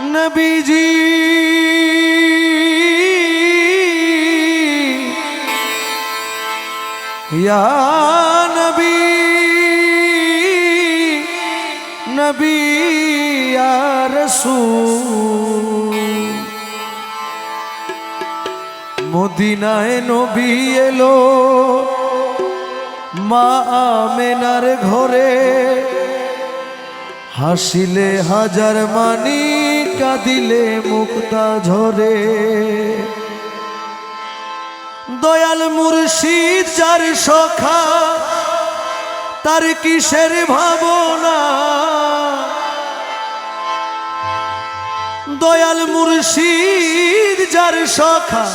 নবীজি। নবী নবী মদিনায় নবী এলো মা আমেনার ঘরে হাসিলে হাজার মানি কাঁদিলে মুক্তা ঝরে। দয়াল মুর্শিদ যার সখা, তার কিসের ভাবনা? দয়াল মুর্শিদ যার সখা,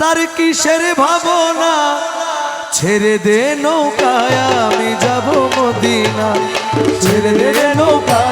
তার কিসের ভাবনা? ছেড়ে দে নৌকায়, আমি যাব মদিনা। ছেড়ে দে নৌকায়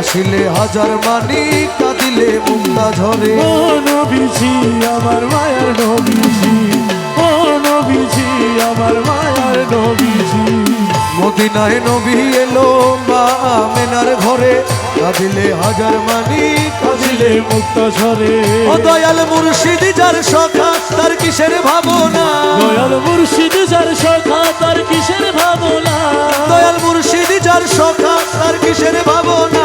হাসিলে হাজার মানি কাঁদিলে মুক্তা ঝরে। ও নবীজি আমার মায়ার নবীজি। ও নবীজি আমার মায়ার নবীজি। মদিনায় নবী এলো মা আমেনার ঘরে। কাঁদিলে হাজার মানি কাজিলে মুক্ত ঝরে। ও দয়াল মুর্শিদ যার সখা তার কিসের ভাবনা? দয়াল মুর্শিদ যার সখা তার কিসের ভাবনা? দয়াল মুর্শিদ যার সখা তার কিসের ভাবনা?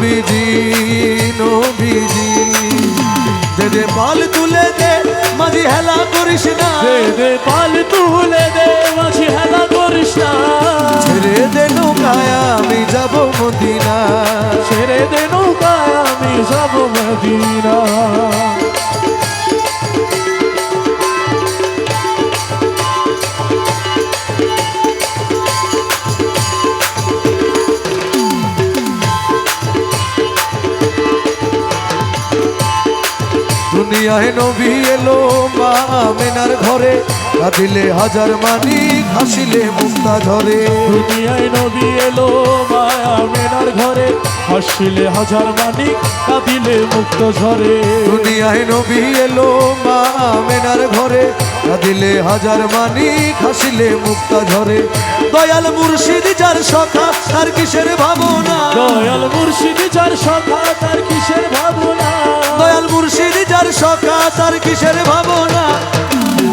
নবীজি নবীজি দে দে পাল তুলে দে মাঝি হেলা করিস না। দে দে পাল তুলে দে মাঝি হেলা করিস না। ছেড়ে দে নৌকায় আমি যাব মদিনা ছেড়ে দে নৌকায় আমি যাব মদিনা দুনিয়ায় নবী এলো মা আমেনার ঘরে। কাঁদিলে হাজার মানি হাসিলে মুক্তা ঝরে। দুনিয়ায় নবী এলো মায়া মেনার ঘরে। হাসিলে হাজার মানি কাঁদিলে মুক্ত ঝরে। দুনিয়ায় নবী এলো মা আমেনার ঘরে। কাঁদিলে হাজার মানি হাসিলে মুক্তা ঝরে। দয়াল মুর্শিদ যার সখা তার কিসের ভাবনা? দয়াল মুর্শিদ যার সখা তার কিসের ভাবনা? দয়াল মুর্শিদ যার সখা তার কিসের ভাবনা?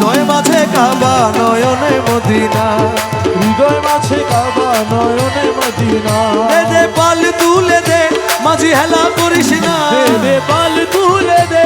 নয় মাঝে কাবা নয়নে মদিনা। হৃদয় মাঝে কাবা নয়নে মদিনা। দে দে পাল তুলে দে মাঝি হেলা করিস না। দে পাল তুলে দে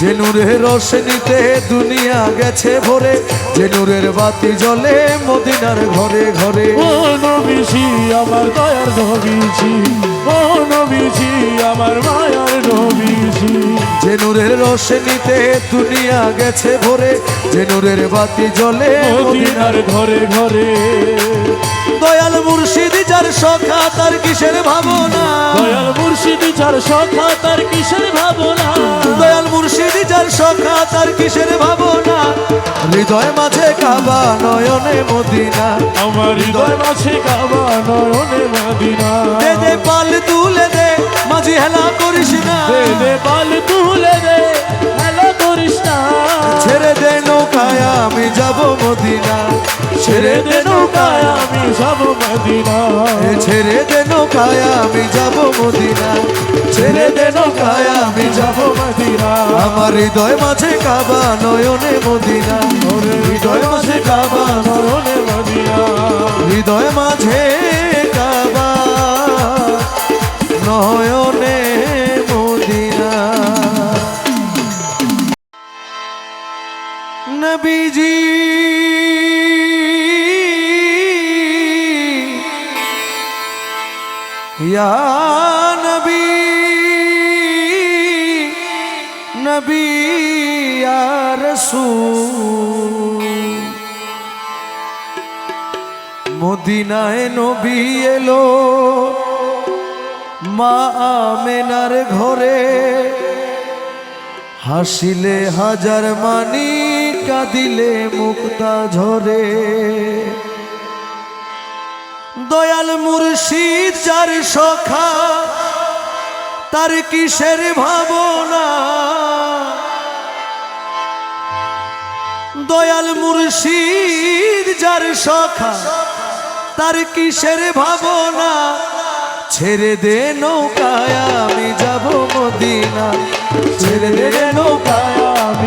যে নূরের রোশনীতে দুনিয়া গেছে ভরে যে নূরের বাতি জ্বলে মদিনার ঘরে ঘরে। ও নবীজি আমার দয়ার নবীজি ও নবীজি আমার মায়ার নবীজি। যে নূরের রোশনীতে দুনিয়া গেছে ভরে যে নূরের বাতি জ্বলে মদিনার মদিনার ঘরে ঘরে। দয়াল মুর্শিদ যার সখা তার কিসের ভাবনা? দয়াল মুর্শিদ যার সখা তার কিসের ভাবনা? দয়াল মুর্শিদ যার সখা তার কিসের ভাবনা? হৃদয় মাঝে কাবা নয়নে মদিনা। আমার হৃদয় মাঝে কাবা নয়নে মদিনা। দে দে পাল তুলে দে মাঝি হেলা করিস না। দে দে পাল তুলে দে হেলা করিস না। ছেড়ে দে নৌকায় আমি যাব মদিনা। ছেড়ে দে নৌকায় আমি যাব মদিনা। ছেড়ে দে নৌকায় আমি যাব মদিনা। ছেড়ে দে নৌকায় আমি যাব মদিনা। আমার হৃদয় মাঝে কাবা নয়নে মদিনা। হৃদয় মাঝে কাবা নয়নে মদিনা। হৃদয় মাঝে কাবা নয়নে নবীজি। ইয়া নবী নবী, ইয়া রাসূল। মদিনায় নবী এলো, মা আমেনার ঘরে। হাসিলে হাজার মানি কাঁদিলে মুক্তা ঝরে। দয়াল মুর্শিদ, যার সখা, তার কিসের ভাবনা? দয়াল মুর্শিদ, যার সখা, তার কিসের ভাবনা? ছেড়ে দে নৌকায়, আমি যাব মদিনা। ছেড়ে দে নৌকায়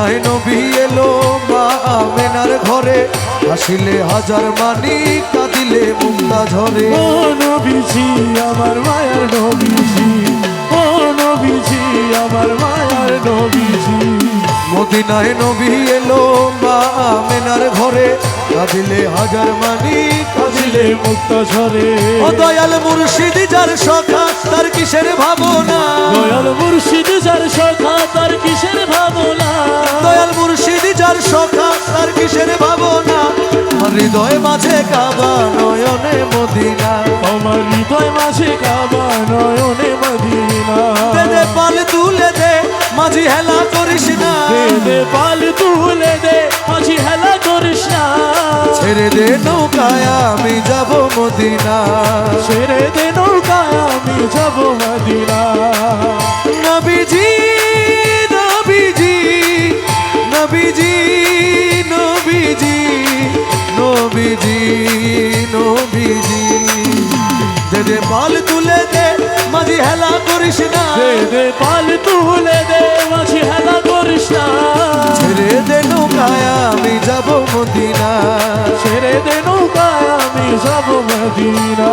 মদিনায় নবী এলো মা আমেনার ঘরে। আসিলে হাজার মানি কাঁদিলে মুন্দা ঝরে। ও নবীজি আমার মায়ার নবীজি। ও নবীজি আমার মায়ার নবীজি। মদিনায় নবী এলো মা আমেনার ঘরে। কাঁদিলে হাজার মানি কাজিলে মুক্ত ঝরে। ও দয়াল মুর্শিদ যার সখা তার কিসের ভাবনা? দয়াল মুর্শিদ যার সখা তার কিসের ভাবনা? দয়াল মুর্শিদ যার সখা তার কিসের ভাবনা? হৃদয় মাঝে কাবা নয়নে মদিনা। আমার হৃদয় মাঝে কাবা নয়নে মদিনা। দে পাল তুলে দে মাঝি হেলা করিস না। দে পাল তুলে দে ছেড়ে দে নৌকায় আমি যাব মদিনা। ছেড়ে দে নৌকায় আমি যাব মদিনা। নবীজি নবীজি নবীজি নবীজি নবীজি নবীজি। দে দে পাল তুলে দে মাঝি হেলা করিস না। দে দে পাল তুলে দে মাঝি হেলা করিস না। ছেড়ে দে নৌকায় আমি যাব মদিনা। যাব মদিনা।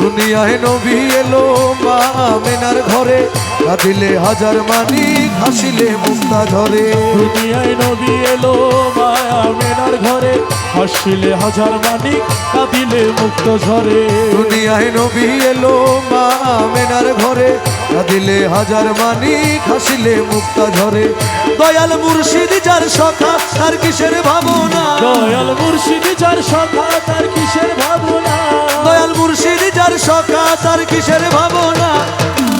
দুনিয়ায় নবী এলো মা আমেনার ঘরে। কাঁদিলে হাজার মানি হাসিলে মুক্তা ঝরে। দুনিয়ায় নবী এলো মায়া মেনার ঘরে হাসিলে হাজার মানিক কাঁদিলে মুক্ত ঝরে। দুনিয়ায় নবী এলো মা আমেনার ঘরে কাঁদিলে হাজার মানি হাসিলে মুক্তা ঝরে। দয়াল মুর্শিদ যার সখা তার কিসের ভাবনা? দয়াল মুর্শিদ যার সখা তার কিসের ভাবনা? দয়াল মুর্শিদ যার সখা তার কিসের ভাবনা?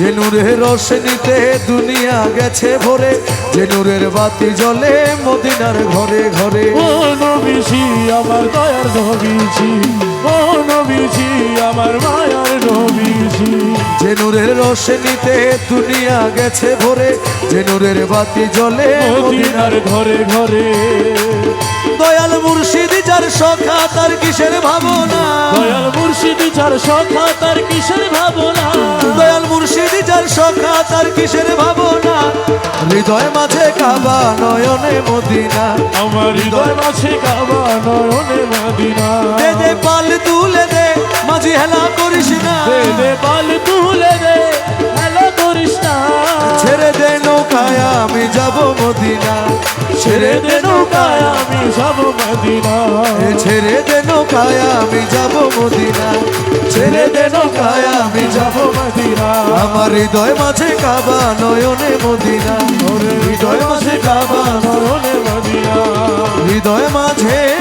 যে নূরের রোশনীতে দুনিয়া গেছে ভরে যে নূরের বাতি জ্বলে মদিনার ঘরে ঘরে। ও নবীজি আমার দয়ার নবীজি ও নবীজি আমার মায়ার নবীজি। যে নূরের রোশনীতে দুনিয়া গেছে ভরে যে নূরের বাতি জ্বলে মদিনার ঘরে ঘরে। দয়াল মুর্শিদ যার সখা তার কিসের ভাবনা? দয়াল মুর্শিদ চার সখা তার কিসের ভাবনা? দয়াল মুর্শিদ যার সখা তার কিসের ভাবনা? হৃদয় মাঝে কাবা নয়নে মদিনা। আমার হৃদয় মাঝে কাবা নয়নে মদিনা। দে দে পাল তুলে দে মাঝি হেলা করিস না। দে দে পাল তুলে দে হেলা করিস না। ছেড়ে দে নৌকায় আমি যাব মদিনা। ছেড়ে দে নৌকায় আমি যাব মদিনা। ছেড়ে দে নৌকায় আমি যাব মদিনা। ছেড়ে দে নৌকায় আমি যাব মদিনা। আমার হৃদয় মাঝে কাবা নয়নে মদিনা। হৃদয় মাঝে কাবা নয়নে মদিনা। হৃদয় মাঝে